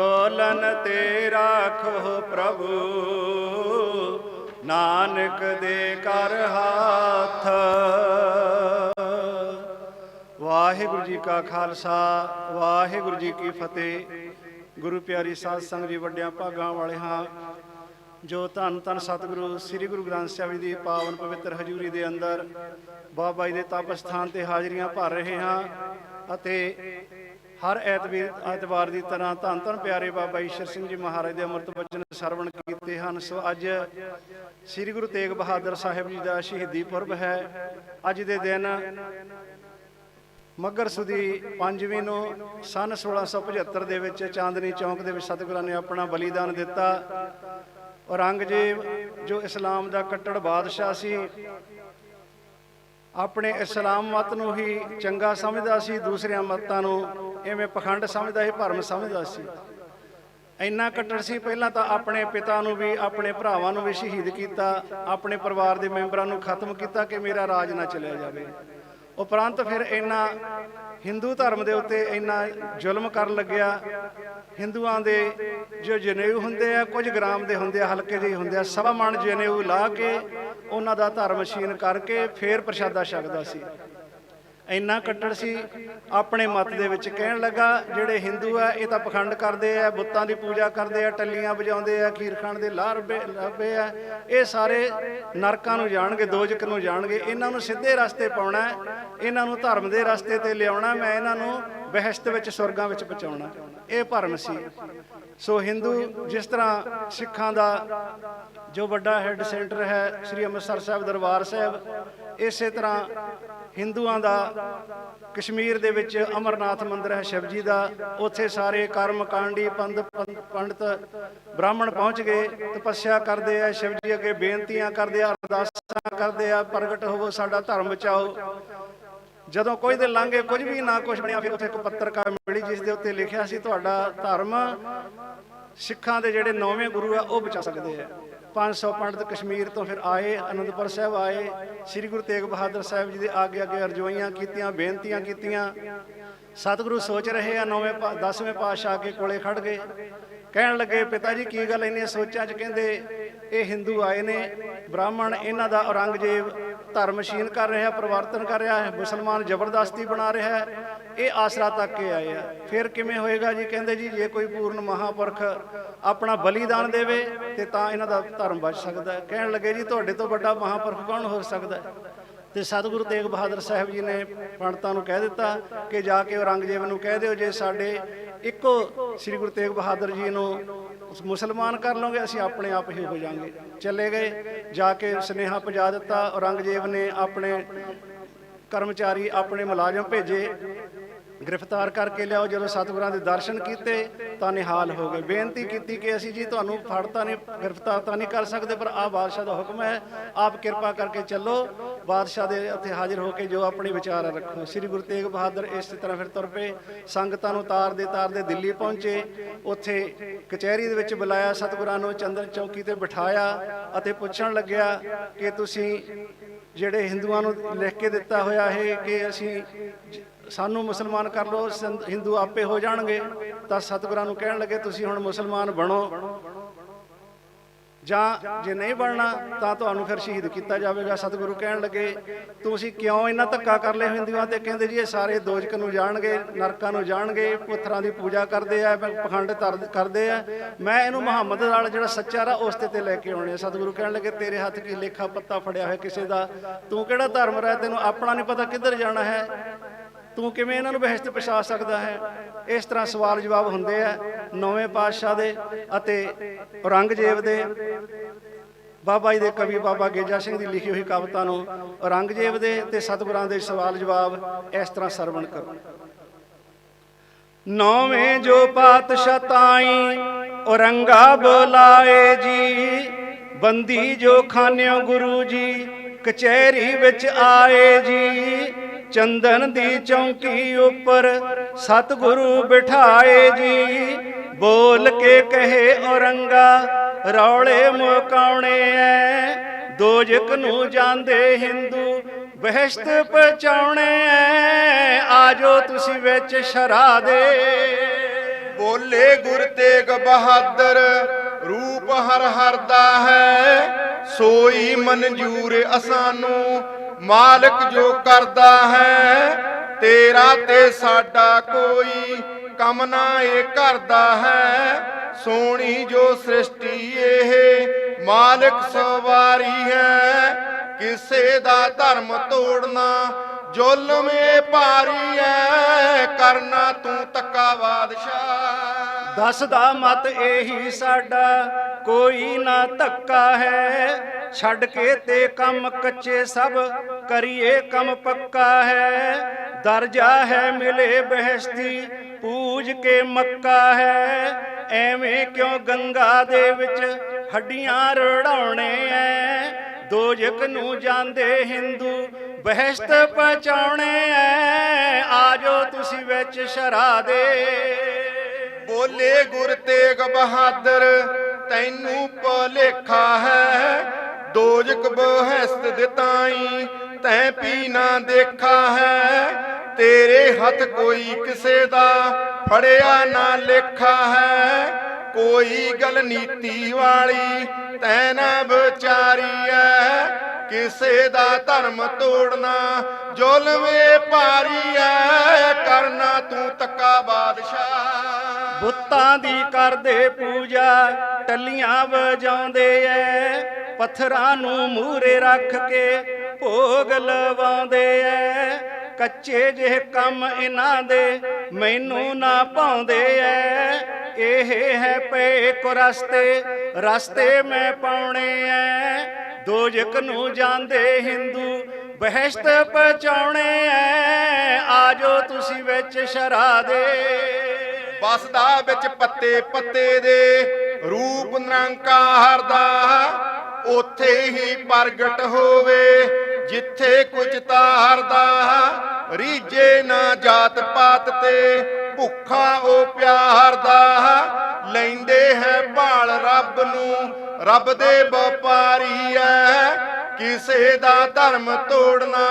ਢੋਲਨ ਤੇ ਰਾਖੋ ਪ੍ਰਭੂ। ਨਾਨਕ ਦੇ ਕਰ ਹੱਥ। ਵਾਹਿਗੁਰੂ ਜੀ ਕਾ ਖਾਲਸਾ, ਵਾਹਿਗੁਰੂ ਜੀ ਕੀ ਫਤਿਹ। ਗੁਰੂ ਪਿਆਰੀ ਸਾਧ ਸੰਗਤ ਜੀ, ਵੱਡਿਆਂ ਭਾਗਾਂ ਵਾਲੇ ਹਾਂ। ਜੋ ਧੰਨ ਧੰਨ ਸਤਿਗੁਰੂ, ਸ੍ਰੀ ਗੁਰੂ ਗ੍ਰੰਥ ਸਾਹਿਬ ਜੀ ਦੀ ਪਾਵਨ ਪਵਿੱਤਰ ਹਜ਼ੂਰੀ ਦੇ ਅੰਦਰ ਬਾਬਾ ਜੀ ਦੇ ਤਪ ਸਥਾਨ ਤੇ ਹਾਜ਼ਰੀਆਂ ਭਰ ਰਹੇ ਹਾਂ ਅਤੇ ਹਰ ਐਤਵਾਰ ਐਤਵਾਰ ਦੀ ਤਰ੍ਹਾਂ ਧੰਨ ਧੰਨ ਪਿਆਰੇ ਬਾਬਾ ਈਸ਼ਰ ਸਿੰਘ ਜੀ ਮਹਾਰਾਜ ਦੇ ਅੰਮ੍ਰਿਤ ਬਚਨ ਸਰਵਣ ਕੀਤੇ ਹਨ। ਸੋ ਅੱਜ ਸ੍ਰੀ ਗੁਰੂ ਤੇਗ ਬਹਾਦਰ ਸਾਹਿਬ ਜੀ ਦਾ ਸ਼ਹੀਦੀ ਪੁਰਬ ਹੈ। ਅੱਜ ਦੇ ਦਿਨ ਮੱਗਰ ਸੁਦੀ ਪੰਜਵੀਂ ਨੂੰ ਸਨ 1675 ਦੇ ਵਿੱਚ ਚਾਂਦਨੀ ਚੌਂਕ ਦੇ ਵਿੱਚ ਸਤਿਗੁਰਾਂ ਨੇ ਆਪਣਾ ਬਲੀਦਾਨ ਦਿੱਤਾ। ਔਰੰਗਜ਼ੇਬ, ਜੋ ਇਸਲਾਮ ਦਾ ਕੱਟੜ ਬਾਦਸ਼ਾਹ ਸੀ ਆਪਣੇ ਇਸਲਾਮ ਮਤ ਨੂੰ ਹੀ ਚੰਗਾ ਸਮਝਦਾ ਸੀ, ਦੂਸਰਿਆਂ ਮਤਾਂ ਨੂੰ ਐਵੇਂ ਪਖੰਡ ਸਮਝਦਾ ਸੀ, ਭਰਮ ਸਮਝਦਾ ਸੀ। ਇੰਨਾ ਕੱਟੜ ਸੀ, ਪਹਿਲਾਂ ਤਾਂ ਆਪਣੇ ਪਿਤਾ ਨੂੰ ਵੀ, ਆਪਣੇ ਭਰਾਵਾਂ ਨੂੰ ਵੀ ਸ਼ਹੀਦ ਕੀਤਾ, ਆਪਣੇ ਪਰਿਵਾਰ ਦੇ ਮੈਂਬਰਾਂ ਨੂੰ ਖਤਮ ਕੀਤਾ ਕਿ ਮੇਰਾ ਰਾਜ ਨਾ ਚਲਿਆ ਜਾਵੇ। ਉਪਰੰਤ ਫਿਰ ਇੰਨਾ ਹਿੰਦੂ ਧਰਮ ਦੇ ਉੱਤੇ ਇੰਨਾ ਜ਼ੁਲਮ ਕਰਨ ਲੱਗਿਆ। ਹਿੰਦੂਆਂ ਦੇ ਜੋ ਜਨੇਊ ਹੁੰਦੇ ਆ, ਕੁਝ ਗ੍ਰਾਮ ਦੇ ਹੁੰਦੇ ਆ, ਹਲਕੇ ਜਿਹੇ ਹੁੰਦੇ ਆ ਸਵਾ ਮਣ ਜਨੇਊ ਲਾ ਕੇ ਉਹਨਾਂ ਦਾ ਧਰਮ ਮਸ਼ੀਨ ਕਰਕੇ ਫੇਰ ਪ੍ਰਸ਼ਾਦਾ ਛਕਦਾ ਸੀ। ਇੰਨਾ ਕੱਟੜ ਸੀ, ਆਪਣੇ ਮਤ ਦੇ ਵਿੱਚ ਕਹਿਣ ਲੱਗਾ, ਜਿਹੜੇ ਹਿੰਦੂ ਆ, ਇਹ ਤਾਂ ਪਖੰਡ ਕਰਦੇ ਆ, ਬੁੱਤਾਂ ਦੀ ਪੂਜਾ ਕਰਦੇ ਆ, ਟੱਲੀਆਂ ਵਜਾਉਂਦੇ ਆ, ਖੀਰ ਖਾਣ ਦੇ ਲਾਹ ਰੱਬੇ ਲੱਭੇ ਆ, ਇਹ ਸਾਰੇ ਨਰਕਾਂ ਨੂੰ ਜਾਣਗੇ, ਦੋਜਕ ਨੂੰ ਜਾਣਗੇ, ਇਹਨਾਂ ਨੂੰ ਸਿੱਧੇ ਰਸਤੇ ਪਾਉਣਾ, ਇਹਨਾਂ ਨੂੰ ਧਰਮ ਦੇ ਰਸਤੇ ਤੇ ਲਿਆਉਣਾ, ਮੈਂ ਇਹਨਾਂ ਨੂੰ ਬਹਿਸ਼ਤ ਵਿੱਚ ਸੁਰਗਾਂ ਵਿੱਚ ਪਹੁੰਚਾਉਣਾ। ਇਹ ਭਰਮ ਸੀ। ਸੋ ਹਿੰਦੂ ਜਿਸ ਤਰ੍ਹਾਂ ਸਿੱਖਾਂ ਦਾ ਜੋ ਵੱਡਾ ਹੈੱਡ ਸੈਂਟਰ ਹੈ, ਸ੍ਰੀ ਅੰਮ੍ਰਿਤਸਰ ਸਾਹਿਬ ਦਰਬਾਰ ਸਾਹਿਬ, ਇਸੇ ਤਰ੍ਹਾਂ ਹਿੰਦੂਆਂ ਦਾ ਕਸ਼ਮੀਰ ਦੇ ਵਿੱਚ ਅਮਰਨਾਥ ਮੰਦਿਰ ਹੈ ਸ਼ਿਵਜੀ ਦਾ, ਉੱਥੇ ਸਾਰੇ ਕਰਮ ਕਾਂਡੀ ਪੰਡ ਪੰਡਤ ਬ੍ਰਾਹਮਣ ਪਹੁੰਚ ਗਏ, ਤਪੱਸਿਆ ਕਰਦੇ ਆ ਸ਼ਿਵਜੀ ਅੱਗੇ ਬੇਨਤੀਆਂ ਕਰਦੇ ਆ, ਅਰਦਾਸਾਂ ਕਰਦੇ ਆ, ਪ੍ਰਗਟ ਹੋਵੋ, ਸਾਡਾ ਧਰਮ ਬਚਾਓ। ਜਦੋਂ ਕੋਈ ਦੇ ਲਾਂਗੇ ਕੁਝ ਵੀ ਨਾ ਕੁਝ ਬਣਿਆ, ਫਿਰ ਉੱਥੇ ਇੱਕ ਪੱਤਰਕਾਰ ਮਿਲੀ ਜਿਸ ਦੇ ਉੱਤੇ ਲਿਖਿਆ ਸੀ, ਤੁਹਾਡਾ ਧਰਮ ਸਿੱਖਾਂ ਦੇ ਜਿਹੜੇ ਨੌਵੇਂ ਗੁਰੂ ਆ, ਉਹ ਬਚਾ ਸਕਦੇ ਆ। 500 ਪੰਡਤ ਕਸ਼ਮੀਰ ਤੋਂ ਫਿਰ ਆਏ, ਅਨੰਦਪੁਰ ਸਾਹਿਬ ਆਏ, ਸ੍ਰੀ ਗੁਰੂ ਤੇਗ ਬਹਾਦਰ ਸਾਹਿਬ ਜੀ ਦੇ ਆਗੇ ਅੱਗੇ ਅਰਜ਼ੋਈਆਂ ਕੀਤੀਆਂ, ਬੇਨਤੀਆਂ ਕੀਤੀਆਂ। ਸਤਿਗੁਰੂ ਸੋਚ ਰਹੇ ਆ, ਨੌਵੇਂ ਪਾ- ਦਸਵੇਂ ਪਾਤਸ਼ਾਹ ਕੇ ਕੋਲੇ ਖੜ ਗਏ। ਕਹਿਣ ਲੱਗੇ, ਪਿਤਾ ਜੀ, ਕੀ ਗੱਲ ਇੰਨੀਆਂ ਸੋਚਾਂ 'ਚ? ਕਹਿੰਦੇ, ਇਹ ਹਿੰਦੂ ਆਏ ਨੇ, ਬ੍ਰਾਹਮਣ, ਇਹਨਾਂ ਦਾ ਔਰੰਗਜ਼ੇਬ ਧਰਮਸ਼ੀਨ ਕਰ ਰਿਹਾ, ਪਰਿਵਰਤਨ ਕਰ ਰਿਹਾ ਹੈ, ਮੁਸਲਮਾਨ ਜ਼ਬਰਦਸਤੀ ਬਣਾ ਰਿਹਾ ਹੈ, ਇਹ ਆਸਰਾ ਤੱਕ ਕੇ ਆਏ ਆ। ਫਿਰ ਕਿਵੇਂ ਹੋਏਗਾ ਜੀ? ਕਹਿੰਦੇ ਜੀ, ਜੇ ਕੋਈ ਪੂਰਨ ਮਹਾਪੁਰਖ ਆਪਣਾ ਬਲੀਦਾਨ ਦੇਵੇ, ਤੇ ਤਾਂ ਇਹਨਾਂ ਦਾ ਧਰਮ ਬਚ ਸਕਦਾ ਹੈ। ਕਹਿਣ ਲੱਗੇ ਜੀ, ਤੁਹਾਡੇ ਤੋਂ ਵੱਡਾ ਮਹਾਪੁਰਖ ਕੌਣ ਹੋ ਸਕਦਾ ਹੈ? ਤੇ ਸਤਿਗੁਰੂ ਤੇਗ ਬਹਾਦਰ ਸਾਹਿਬ ਜੀ ਨੇ ਪੰਡਤਾਂ ਨੂੰ ਕਹਿ ਦਿੱਤਾ ਕਿ ਜਾ ਕੇ ਔਰੰਗਜ਼ੇਬ ਨੂੰ ਕਹਿ ਦਿਓ, ਜੇ ਸਾਡੇ ਇੱਕੋ ਸ੍ਰੀ ਗੁਰੂ ਤੇਗ ਬਹਾਦਰ ਜੀ ਨੂੰ ਮੁਸਲਮਾਨ ਕਰ ਲਓਗੇ, ਅਸੀਂ ਆਪਣੇ ਆਪ ਹੀ ਹੋ ਜਾਾਂਗੇ ਚਲੇ ਗਏ। ਜਾ ਕੇ ਸੁਨੇਹਾ ਪਹੁੰਚਾ ਦਿੱਤਾ। ਔਰੰਗਜ਼ੇਬ ਨੇ ਆਪਣੇ ਕਰਮਚਾਰੀ ਆਪਣੇ ਮੁਲਾਜ਼ਮ ਭੇਜੇ। ਗ੍ਰਿਫਤਾਰ ਕਰਕੇ ਲਿਆਓ। ਜਦੋਂ ਸਤਿਗੁਰਾਂ ਦੇ ਦਰਸ਼ਨ ਕੀਤੇ, ਤਾਂ ਨਿਹਾਲ ਹੋ ਗਏ। ਬੇਨਤੀ ਕੀਤੀ ਕਿ ਅਸੀਂ ਜੀ ਤੁਹਾਨੂੰ ਫੜ ਤਾਂ ਨਹੀਂ, ਗ੍ਰਿਫਤਾਰ ਤਾਂ ਨਹੀਂ ਕਰ ਸਕਦੇ, ਪਰ ਆਹ ਬਾਦਸ਼ਾਹ ਦਾ ਹੁਕਮ ਹੈ। ਆਪ ਕਿਰਪਾ ਕਰਕੇ ਚੱਲੋ। ਬਾਦਸ਼ਾਹ ਦੇ ਉੱਥੇ ਹਾਜ਼ਰ ਹੋ ਕੇ ਜੋ ਆਪਣੇ ਵਿਚਾਰ ਰੱਖੋ। ਸ੍ਰੀ ਗੁਰੂ ਤੇਗ ਬਹਾਦਰ ਇਸ ਤਰ੍ਹਾਂ ਫਿਰ ਤੁਰ ਪਏ। ਸੰਗਤਾਂ ਨੂੰ ਤਾਰਦੇ ਤਾਰਦੇ ਦਿੱਲੀ ਪਹੁੰਚੇ। ਉੱਥੇ ਕਚਹਿਰੀ ਦੇ ਵਿੱਚ ਬੁਲਾਇਆ ਸਤਿਗੁਰਾਂ ਨੂੰ, ਚੰਦਰ ਚੌਕੀ ਤੇ ਬਿਠਾਇਆ ਅਤੇ ਪੁੱਛਣ ਲੱਗਿਆ ਕਿ ਤੁਸੀਂ ਜਿਹੜੇ ਹਿੰਦੂਆਂ ਨੂੰ ਲਿਖ ਕੇ ਦਿੱਤਾ ਹੋਇਆ ਹੈ ਕਿ ਅਸੀਂ ਸਾਨੂੰ ਮੁਸਲਮਾਨ ਕਰ ਲਓ ਸੰਤ- ਹਿੰਦੂ ਆਪੇ ਹੋ ਜਾਣਗੇ। ਤਾਂ ਸਤਿਗੁਰਾਂ ਨੂੰ ਕਹਿਣ ਲੱਗੇ, ਤੁਸੀਂ ਹੁਣ ਮੁਸਲਮਾਨ ਬਣੋ। ਜਾਂ ਜੇ ਨਹੀਂ ਬਣਨਾ, ਤਾਂ ਤੁਹਾਨੂੰ ਫਿਰ ਸ਼ਹੀਦ ਕੀਤਾ ਜਾਵੇਗਾ। ਸਤਿਗੁਰੂ ਕਹਿਣ ਲੱਗੇ, ਤੁਸੀਂ ਕਿਉਂ ਇੰਨਾ ਧੱਕਾ ਕਰ ਲਿਆ ਹਿੰਦੂਆਂ ਤੇ? ਕਹਿੰਦੇ ਜੀ, ਇਹ ਸਾਰੇ ਦੋਜਕ ਨੂੰ ਜਾਣਗੇ, ਨਰਕਾਂ ਨੂੰ ਜਾਣਗੇ, ਪੁੱਥਰਾਂ ਦੀ ਪੂਜਾ ਕਰਦੇ ਆ ਪਖੰਡ ਧਰ- ਕਰਦੇ ਆ। ਮੈਂ ਇਹਨੂੰ ਮੁਹੰਮਦ ਨਾਲ ਜਿਹੜਾ ਸੱਚਾ ਰਾ, ਉਸ ਤੇ ਤੇ ਲੈ ਕੇ ਆਉਣੇ ਆ। ਸਤਿਗੁਰੂ ਕਹਿਣ ਲੱਗੇ, ਤੇਰੇ ਹੱਥ ਕੀ ਲੇਖਾ ਪੱਤਾ ਫੜਿਆ ਹੋਇਆ ਕਿਸੇ ਦਾ। ਤੂੰ ਕਿਹੜਾ ਧਰਮ ਰਹਿ ਤੈਨੂੰ ਆਪਣਾ ਨਹੀਂ ਪਤਾ ਕਿੱਧਰ ਜਾਣਾ ਹੈ? ਤੂੰ ਕਿਵੇਂ ਇਹਨਾਂ ਨੂੰ ਬਹਿਸ਼ਤ ਪਛਾ ਸਕਦਾ ਹੈ? ਇਸ ਤਰ੍ਹਾਂ ਸਵਾਲ ਜਵਾਬ ਹੁੰਦੇ ਆ ਨੌਵੇਂ ਪਾਤਸ਼ਾਹ ਦੇ ਅਤੇ ਔਰੰਗਜ਼ੇਬ ਦੇ। ਬਾਬਾ ਜੀ ਦੇ ਕਵੀ ਬਾਬਾ ਗੇਜਾ ਸਿੰਘ ਦੀ ਲਿਖੀ ਹੋਈ ਕਵਿਤਾ ਨੂੰ ਔਰੰਗਜ਼ੇਬ ਦੇ ਤੇ ਸਤਿਗੁਰਾਂ ਦੇ ਸਵਾਲ ਜਵਾਬ ਇਸ ਤਰ੍ਹਾਂ ਸਰਵਣ ਕਰੋ। ਨੌਵੇਂ ਜੋ ਪਾਤਸ਼ਾਹ ਤਾਈ ਔਰੰਗਾ ਬੁਲਾਏ ਜੀ, ਬੰਦੀ ਜੋ ਖਾਨਿਓ ਗੁਰੂ ਜੀ, ਕਚਹਿਰੀ ਵਿੱਚ ਆਏ ਜੀ ਚੰਦਨ ਦੀ ਚੌਂਕੀ ਉੱਪਰ ਸਤਿਗੁਰੂ ਬਿਠਾਏ ਜੀ। ਬੋਲ ਕੇ ਕਹੇ ਔਰੰਗਾ ਰੌਲੇ ਮੁਕਾਉਣੇ ਐ। ਦੋਜਕ ਨੂੰ ਜਾਂਦੇ ਹਿੰਦੂ ਬਹਿਸ਼ਤ ਪਹੁੰਚਾਉਣੇ ਐ। ਆਜੋ ਤੁਸੀਂ ਵਿੱਚ ਸ਼ਰਾ ਦੇ ਬੋਲੇ ਗੁਰ ਤੇਗ ਬਹਾਦਰ, ਰੂਪ ਹਰ ਹਰ ਦਾ ਹੈ। ਸੋਈ ਮਨਜੂਰ ਅਸਾਨੂੰ ਮਾਲਕ ਜੋ ਕਰਦਾ ਹੈ, ਤੇਰਾ ਤੇ ਸਾਡਾ ਕੋਈ ਕੰਮ ਨਾ ਇਹ ਕਰਦਾ ਹੈ। ਸੋਹਣੀ ਜੋ ਸ੍ਰਿਸ਼ਟੀ ਇਹ, ਮਾਲਕ ਸਵਾਰੀ ਹੈ। ਕਿਸੇ ਦਾ ਧਰਮ ਤੋੜਨਾ ਜ਼ੁਲਮ ਇਹ ਭਾਰੀ ਹੈ, ਕਰਨਾ ਤੂੰ ਤੱਕਾ ਬਾਦਸ਼ਾਹ। ਦੱਸਦਾ ਮਤ ਇਹੀ ਸਾਡਾ, ਕੋਈ ਨਾ ਧੱਕਾ ਹੈ। ਛੱਡ ਕੇ ਤੇ ਕੰਮ ਕੱਚੇ ਸਭ ਕਰੀਏ ਕੰਮ ਪੱਕਾ ਹੈ। ਦਰਜਾ ਹੈ ਮਿਲੇ ਬਹਿਸ਼ਤੀ, ਪੂਜ ਕੇ ਮੱਕਾ ਹੈ। ਐਵੇਂ ਕਿਉਂ ਗੰਗਾ ਦੇ ਵਿੱਚ ਹੱਡੀਆਂ ਰੜਾਉਣੇ ਐ? ਦੋਜਕ ਨੂੰ ਜਾਂਦੇ ਹਿੰਦੂ ਬਹਿਸ਼ਤ ਪਹੁੰਚਾਉਣੇ ਐ। ਆਜੋ ਤੁਸੀਂ ਵਿੱਚ ਸ਼ਰਾ ਦੇ ਬੋਲੇ ਗੁਰ ਤੇਗ ਬਹਾਦਰ, ਤੈਨੂੰ ਭੁਲੇਖਾ ਹੈ। ਦੋਜਕ ਬਹਿਸਤ ਦਿਤਾਈ, ਤੈਂ ਪੀ ਨਾ ਦੇਖਾ ਹੈ। ਤੇਰੇ ਹੱਥ ਕੋਈ ਕਿਸੇ ਦਾ ਫੜਿਆ ਨਾ ਲੇਖਾ ਹੈ। ਕੋਈ ਗੱਲ ਨੀਤੀ ਵਾਲੀ ਤੈਂ ਨਾ ਵਿਚਾਰੀ ਐ। ਕਿਸੇ ਦਾ ਧਰਮ ਤੋੜਨਾ, ਜ਼ੁਲਮੇ ਪਾਰੀ ਐ। ਕਰਨਾ ਤੂੰ ਤੱਕਾ ਬਾਦਸ਼ਾਹ। ਬੁੱਤਾਂ ਦੀ ਕਰਦੇ ਪੂਜਾ, ਟੱਲੀਆਂ ਵਜਾਉਂਦੇ ਐ। ਪੱਥਰਾਂ ਨੂੰ ਮੂਰੇ ਰੱਖ ਕੇ ਭੋਗ ਲਵਾਉਂਦੇ ਐ। ਕੱਚੇ ਜਿਹੇ ਕੰਮ ਇਹਨਾਂ ਦੇ ਮੈਨੂੰ ਨਾ ਪਾਉਂਦੇ ਐ। ਇਹ ਹੈ ਪਏ ਕੋ ਰਸਤੇ ਰਸਤੇ ਮੈਂ ਪਾਉਣੇ ਐ। ਦੋਜਕ ਨੂੰ ਜਾਂਦੇ ਹਿੰਦੂ ਬਹਿਸ਼ਤ ਪਹੁੰਚਾਉਣੇ ਐ। ਆਜੋ ਤੁਸੀਂ ਵਿੱਚ ਸ਼ਰਾ ਦੇ ਵਸਦਾ ਵਿੱਚ ਪੱਤੇ ਪੱਤੇ ਦੇ ਰੂਪ ਨਿਰੰਕਾਰ ਦਾ ਉੱਥੇ ਹੀ ਪ੍ਰਗਟ ਹੋਵੇ, ਜਿੱਥੇ ਕੁਝ ਤਾਰਦਾ। ਰੀਜੇ ਨਾ ਜਾਤ ਪਾਤ ਤੇ ਭੁੱਖਾ ਉਹ ਪਿਆਰ ਦਾ ਲੈਂਦੇ ਹੈ ਭਾਲ ਰੱਬ ਨੂੰ। ਰੱਬ ਦੇ ਵਪਾਰੀ ਐ, ਕਿਸੇ ਦਾ ਧਰਮ ਤੋੜਨਾ।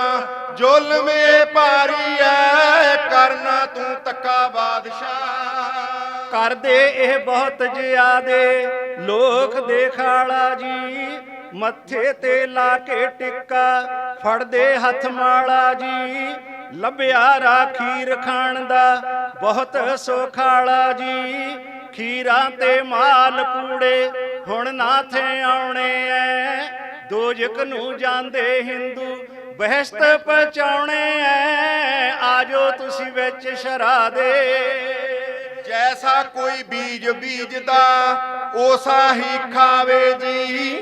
ਜ਼ੁਲਮੇ ਭਾਰੀ ਐ, ਕਰਨਾ ਤੂੰ ਤੱਕਾ ਬਾਦਸ਼ਾਹ। ਕਰਦੇ ਇਹ ਬਹੁਤ ਜ਼ਿਆਦੇ, ਲੋਕ ਦੇਖਾਲਾ ਜੀ, ਮੱਥੇ ਤੇ ਲਾ ਕੇ ਟਿੱਕਾ, ਫੜਦੇ ਹੱਥ ਮਾਲਾ ਜੀ। ਲੱਭਿਆ ਰਾਖੀ ਰਖਾਣ ਦਾ, ਬਹੁਤ ਸੋਖਾਲਾ ਜੀ। ਖੀਰਾਂ ਤੇ ਮਾਲ ਕੂੜੇ, ਹੁਣ ਨਾਥੇ ਆਉਣੇ ਐ। ਦੋਜਕ ਨੂੰ ਜਾਂਦੇ ਹਿੰਦੂ, ਬਹਿਸ਼ਤ ਪਹੁੰਚਾਉਣੇ ਐ। ਆਜੋ ਤੁਸੀਂ ਵਿੱਚ ਸ਼ਰਾ ਦੇ ਜੈਸਾ ਕੋਈ ਬੀਜ ਬੀਜਦਾ ਉਸਾ ਹੀ ਖਾਵੇ ਜੀ।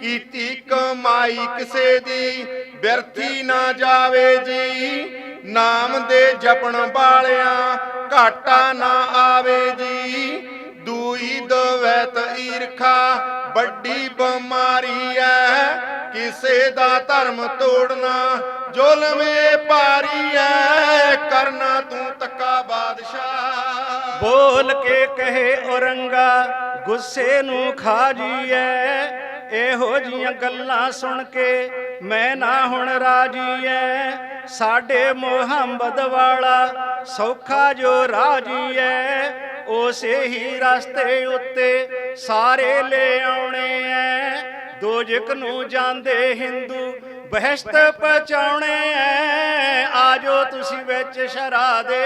ਕੀਤੀ ਕਮਾਈ ਕਿਸੇ ਦੀ ਬਿਰਥੀ ਨਾ ਜਾਵੇ ਜੀ। ਨਾਮ ਦੇ ਜਪਣ ਵਾਲਿਆਂ ਘਾਟਾ ਨਾ ਆਵੇ ਜੀ। ਦੂਈ ਦਵੈਤ ਈਰਖਾ, ਵੱਡੀ ਬਿਮਾਰੀ ਐ। ਕਿਸੇ ਦਾ ਧਰਮ ਤੋੜਨਾ ਜ਼ੁਲਮੇ ਭਾਰੀ ਐ। ਕਰਨਾ ਤੂੰ ਤੱਕਾ ਬਾਦਸ਼ਾਹ। ਬੋਲ ਕੇ ਕਹੇ ਔਰੰਗਾ, ਗੁੱਸੇ ਨੂੰ ਖਾ ਜੀਐ ਇਹੋ ਜੀਆਂ ਗੱਲਾਂ ਸੁਣ ਕੇ ਮੈਂ ਨਾ ਹੁਣ ਰਾਜੀ ਐ, ਸਾਡੇ ਮੁਹੰਮਦ ਵਾਲਾ ਸੌਖਾ ਜੋ ਰਾਜੀ ਐ, ਉਸੇ ਹੀ ਰਸਤੇ ਉੱਤੇ ਸਾਰੇ ਲੈ ਆਉਣੇ ਐ। ਦੋਜਕ ਨੂੰ ਜਾਂਦੇ ਹਿੰਦੂ ਬਹਿਸ਼ਤ ਪਹੁੰਚਾਉਣੇ ਐ। ਆਜੋ ਤੁਸੀਂ ਵਿੱਚ ਸ਼ਰਾ ਦੇ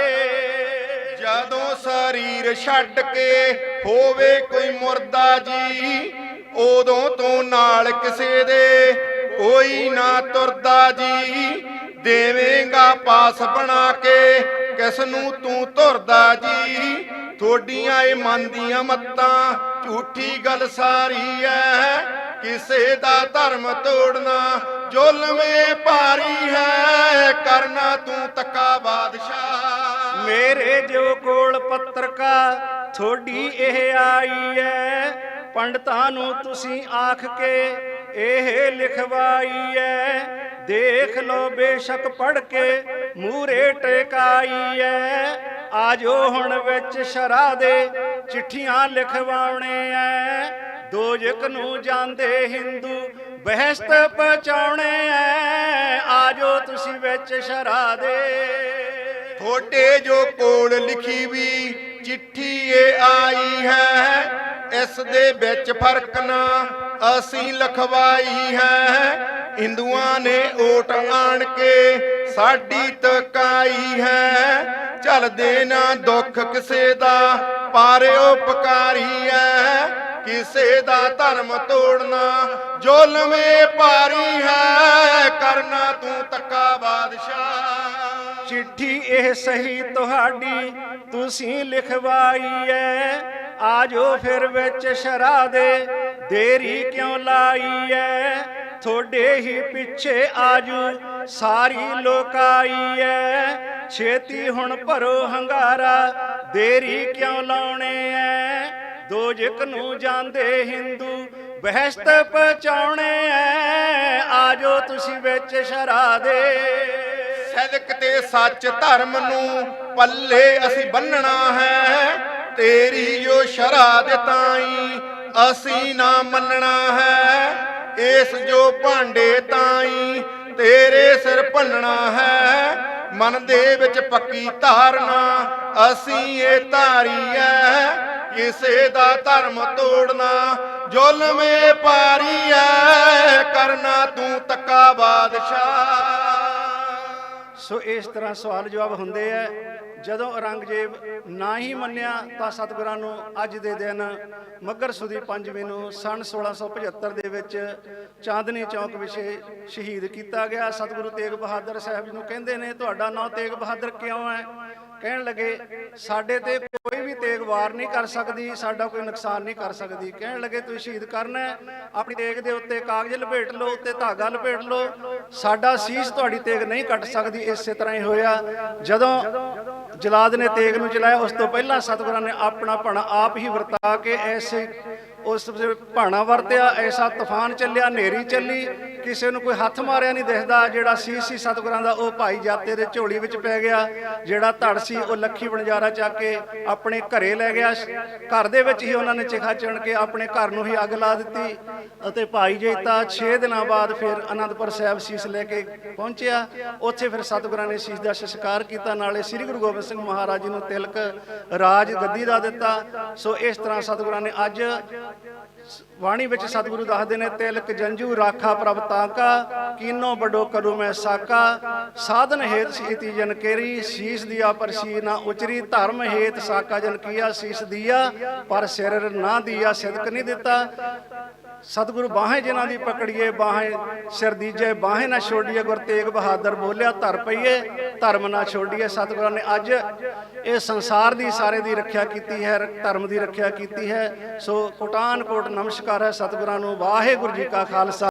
ਜਦੋਂ ਸਰੀਰ ਛੱਡ ਕੇ ਹੋਵੇ ਕੋਈ ਮੁਰਦਾ ਜੀ, ਉਦੋਂ ਤੋਂ ਨਾਲ ਕਿਸੇ ਦੇ ਕੋਈ ਨਾ ਤੁਰਦਾ ਜੀ, ਦੇਵੇਂਗਾ ਪਾਸ ਬਣਾ ਕੇ। ਕਿਸ ਨੂੰ ਤੂੰ ਧੁਰਦਾ ਜੀ? ਥੋਡੀਆਂ ਇਹ ਮਨ ਦੀਆਂ ਮੱਤਾਂ, ਝੂਠੀ ਗੱਲ ਸਾਰੀ ਐ। ਕਿਸੇ ਦਾ ਧਰਮ ਤੋੜਨਾ ਜ਼ੁਲਮੇ ਭਾਰੀ ਹੈ। ਕਰਨਾ ਤੂੰ ਤੱਕਾ ਬਾਦਸ਼ਾਹ। ਮੇਰੇ ਜੋ ਕੋਲ ਪੱਤਰਕਾ ਥੋੜੀ ਇਹ ਆਈ ਐ। ਪੰਡਤਾਂ ਨੂੰ ਤੁਸੀਂ ਆਖ ਕੇ ਇਹ ਲਿਖਵਾਈ ਐ ਦੇਖ ਲੋ ਬੇਸ਼ੱਕ ਪੜ ਕੇ ਮੂਰੇ ਟੇਕਾਈ ਐ ਆਜੋ ਹੁਣ ਵਿੱਚ ਸ਼ਰਾ ਦੇ ਚਿੱਠੀਆਂ ਲਿਖਵਾਉਣੇ ਐ ਦੋਜਕ ਨੂੰ ਜਾਂਦੇ ਹਿੰਦੂ ਬਹਿਸ਼ਤ ਪਹੁੰਚਾਉਣੇ ਐ ਆਜੋ ਤੁਸੀਂ ਵਿੱਚ ਸ਼ਰਾ ਦੇ ਥੋੜੇ ਜੋ ਕੋਲ ਲਿਖੀ ਵੀ ਚਿੱਠੀ ਏ ਆਈ ਹੈ। ਇਸ ਦੇ ਵਿੱਚ ਫ਼ਰਕ ਨਾ ਅਸੀਂ ਲਖਵਾਈ ਹੈ। ਹਿੰਦੂਆਂ ਨੇ ਓਟ ਆਣ ਕੇ ਸਾਡੀ ਤਕਾਈ ਹੈ। ਚੱਲਦੇ ਨਾ ਦੁੱਖ ਕਿਸੇ ਦਾ, ਪਰ ਉਪਕਾਰੀ ਹੈ। ਕਿਸੇ ਦਾ ਧਰਮ ਤੋੜਨਾ ਜ਼ੁਲਮੇ ਭਾਰੀ ਹੈ। ਕਰਨਾ ਤੂੰ ਤੱਕਾ ਬਾਦਸ਼ਾਹ। ਚਿੱਠੀ ਇਹ ਸਹੀ ਤੁਹਾਡੀ, ਤੁਸੀਂ ਲਿਖਵਾਈ ਐ ਆਜੋ ਫਿਰ ਵਿੱਚ ਸ਼ਰਾ ਦੇ ਦੇਰੀ ਕਿਉਂ ਲਾਈ ਐ ਤੁਹਾਡੇ ਹੀ ਪਿੱਛੇ ਆਜੂ, ਸਾਰੀ ਲੋਕਾਈ ਐ ਛੇਤੀ ਹੁਣ ਭਰੋ ਹੰਗਾਰਾ, ਦੇਰੀ ਕਿਉਂ ਲਾਉਣੇ ਐ ਦੋਜਕ ਨੂੰ ਜਾਂਦੇ ਹਿੰਦੂ ਬਹਿਸ਼ਤ ਪਹੁੰਚਾਉਣੇ ਐ ਆਜੋ ਤੁਸੀਂ ਵਿੱਚ ਸ਼ਰਾ ਦੇ ਸਦਕ ਤੇ ਸੱਚ ਧਰਮ ਨੂੰ ਪੱਲੇ ਅਸੀਂ ਬੰਨਣਾ ਹੈ। ਤੇਰੀ ਜੋ ਸ਼ਰਾ ਦੇ ਤਾਈ ਅਸੀਂ ਨਾ ਮੰਨਣਾ ਹੈ। ਇਸ ਜੋ ਭਾਂਡੇ ਤਾਈ ਤੇਰੇ ਸਿਰ ਭੰਨਣਾ ਹੈ। ਮਨ ਦੇ ਵਿੱਚ ਪੱਕੀ ਧਾਰਨਾ ਅਸੀਂ ਇਹ ਧਾਰੀ ਹੈ ਕਿਸੇ ਦਾ ਧਰਮ ਤੋੜਨਾ ਜ਼ੁਲਮੇ ਪਾਰੀ ਹੈ ਕਰਨਾ ਤੂੰ ਤੱਕਾ ਬਾਦਸ਼ਾਹ। ਸੋ ਇਸ ਤਰ੍ਹਾਂ ਸਵਾਲ ਜਵਾਬ ਹੁੰਦੇ ਆ ਜਦੋਂ ਔਰੰਗਜ਼ੇਬ ਨਾ ਹੀ ਮੰਨਿਆ ਤਾਂ ਸਤਿਗੁਰਾਂ ਨੂੰ ਅੱਜ ਦੇ ਦਿਨ ਮੱਗਰ ਸੁਦੀ ਪੰਜਵੇਂ ਨੂੰ ਸਨ 1675 ਦੇ ਵਿੱਚ ਚਾਂਦਨੀ ਚੌਕ ਵਿਖੇ ਸ਼ਹੀਦ ਕੀਤਾ ਗਿਆ। ਸਤਿਗੁਰੂ ਤੇਗ ਬਹਾਦਰ ਸਾਹਿਬ ਜੀ ਨੂੰ ਕਹਿੰਦੇ ਨੇ, ਤੁਹਾਡਾ ਨਾਂ ਤੇਗ ਬਹਾਦਰ ਕਿਉਂ ਹੈ? ਕਹਿਣ ਲੱਗੇ, ਸਾਡੇ ਤੇ ਕੋਈ ਵੀ ਤੇਗ ਵਾਰ ਨਹੀਂ ਕਰ ਸਕਦੀ, ਸਾਡਾ ਕੋਈ ਨੁਕਸਾਨ ਨਹੀਂ ਕਰ ਸਕਦੀ। ਕਹਿਣ ਲੱਗੇ, ਤੁਸੀਂ ਸ਼ਹੀਦ ਕਰਨਾ ਆਪਣੀ ਤੇਗ ਦੇ ਉੱਤੇ ਕਾਗਜ਼ ਲਪੇਟ ਲਓ, ਉੱਤੇ ਧਾਗਾ ਲਪੇਟ ਲਓ। ਸਾਡਾ ਸੀਸ ਤੁਹਾਡੀ ਤੇਗ ਨਹੀਂ ਕੱਟ ਸਕਦੀ, ਇਸੇ ਤਰ੍ਹਾਂ ਹੀ ਹੋਇਆ। ਜਦੋਂ ਜਲਾਦ ਨੇ ਤੇਗ ਨੂੰ ਚਲਾਇਆ ਉਸ ਤੋਂ ਪਹਿਲਾਂ ਸਤਿਗੁਰਾਂ ਨੇ ਆਪਣਾ ਭਾਣਾ ਆਪ ਹੀ ਵਰਤਾ ਕੇ ਐਸੇ ਉਸ ਭਾਣਾ ਵਰਤਿਆ। ਐਸਾ ਤੂਫਾਨ ਚੱਲਿਆ, ਹਨੇਰੀ ਚੱਲੀ। ਕਿਸੇ ਨੂੰ ਕੋਈ ਹੱਥ ਮਾਰਿਆ ਨਹੀਂ ਦਿਖਦਾ, ਜਿਹੜਾ ਸੀਸ ਸੀ ਸਤਿਗੁਰਾਂ ਦਾ, ਉਹ ਭਾਈ ਜਾਤੇ ਦੇ ਝੋਲੀ ਵਿੱਚ ਪੈ ਗਿਆ। ਜਿਹੜਾ ਧੜ ਸੀ, ਉਹ ਲੱਖੀ ਬਣਜਾਰਾ ਚੱਕ ਕੇ ਆਪਣੇ ਘਰੇ ਲੈ ਗਿਆ। ਘਰ ਦੇ ਵਿੱਚ ਹੀ ਉਹਨਾਂ ਨੇ ਚਿਖਾ ਚਣ ਕੇ ਆਪਣੇ ਘਰ ਨੂੰ ਹੀ ਅੱਗ ਲਾ ਦਿੱਤੀ ਅਤੇ ਭਾਈ ਜੇਤਾ 6 ਦਿਨਾਂ ਬਾਅਦ ਫਿਰ ਅਨੰਦਪੁਰ ਸਾਹਿਬ ਸੀਸ ਲੈ ਕੇ ਪਹੁੰਚਿਆ। ਉੱਥੇ ਫਿਰ ਸਤਿਗੁਰਾਂ ਨੇ ਸੀਸ ਦਾ ਸੰਸਕਾਰ ਕੀਤਾ। ਨਾਲੇ ਸ੍ਰੀ ਗੁਰੂ ਗੋਬਿੰਦ ਸਿੰਘ ਮਹਾਰਾਜ ਜੀ ਨੂੰ ਤਿਲਕ ਰਾਜ ਗੱਦੀ ਦਾ ਦਿੱਤਾ। ਸੋ ਇਸ ਤਰ੍ਹਾਂ ਸਤਿਗੁਰਾਂ ਨੇ ਅੱਜ ਵਾਣੀ ਵਿੱਚ ਸਤਿਗੁਰੂ ਦੱਸਦੇ ਨੇ ਤਿਲਕ ਜੰਜੂ ਰਾਖਾ ਪ੍ਰਭ ਤਾਂਕਾ ਕੀਨੋ ਵੱਡੋ ਕਰੂ ਮੈਂ ਸਾਕਾ ਸਾਧਨ ਹੇਤ ਸੀਤੀ ਜਨ ਕੇਰੀ ਸੀਸ ਦੀਆ ਪਰ ਸੀ ਨਾ ਉਚਰੀ ਧਰਮ ਹੇਤ ਸਾਕਾ ਜਨ ਕੀਆ ਸੀਸ ਦੀਆ ਪਰ ਸਿਰ ਨਾ ਦੀਆ ਸਿਦਕ ਨਹੀਂ ਦਿੱਤਾ ਸਤਿਗੁਰੂ ਬਾਹੇ ਜਿਨ੍ਹਾਂ ਦੀ ਪਕੜੀਏ, ਬਾਹੇ ਸਿਰ ਦੀਜੇ, ਬਾਹੇ ਨਾ ਛੋੜੀਏ ਗੁਰ ਤੇਗ ਬਹਾਦਰ ਬੋਲਿਆ, ਧਰ ਪਈਏ, ਧਰਮ ਨਾ ਛੋੜੀਏ। ਸਤਿਗੁਰਾਂ ਨੇ ਅੱਜ ਇਹ ਸੰਸਾਰ ਦੀ ਸਾਰੇ ਦੀ ਰੱਖਿਆ ਕੀਤੀ ਹੈ, ਧਰਮ ਦੀ ਰੱਖਿਆ ਕੀਤੀ ਹੈ। ਸੋ ਕੋਟਾਨ ਕੋਟ ਨਮਸਕਾਰ ਹੈ ਸਤਿਗੁਰਾਂ ਨੂੰ, ਵਾਹਿਗੁਰੂ ਜੀ ਕਾ ਖਾਲਸਾ।